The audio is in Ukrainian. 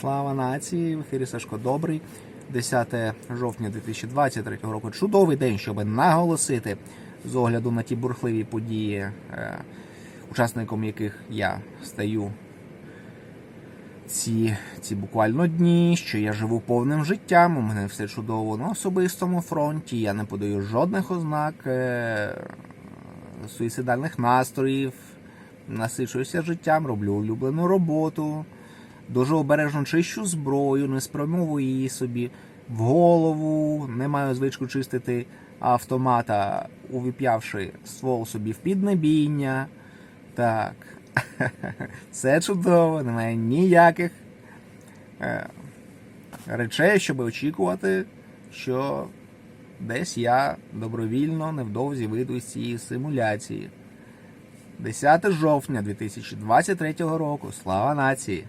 Слава нації! В ефірі Сашко Добрий. 10 жовтня 2023 року. Чудовий день, щоб наголосити з огляду на ті бурхливі події, е, учасником яких я стаю ці, ці буквально дні, що я живу повним життям, у мене все чудово на особистому фронті, я не подаю жодних ознак е, суїцидальних настроїв, насичуюся життям, роблю улюблену роботу, дуже обережно чищу зброю, не спрямовую її собі в голову, не маю звичку чистити автомата, увіп'явши ствол собі в піднебіння. Так. Все чудово, немає ніяких е, речей, щоб очікувати, що десь я добровільно невдовзі вийду з цієї симуляції. 10 жовтня 2023 року. Слава нації!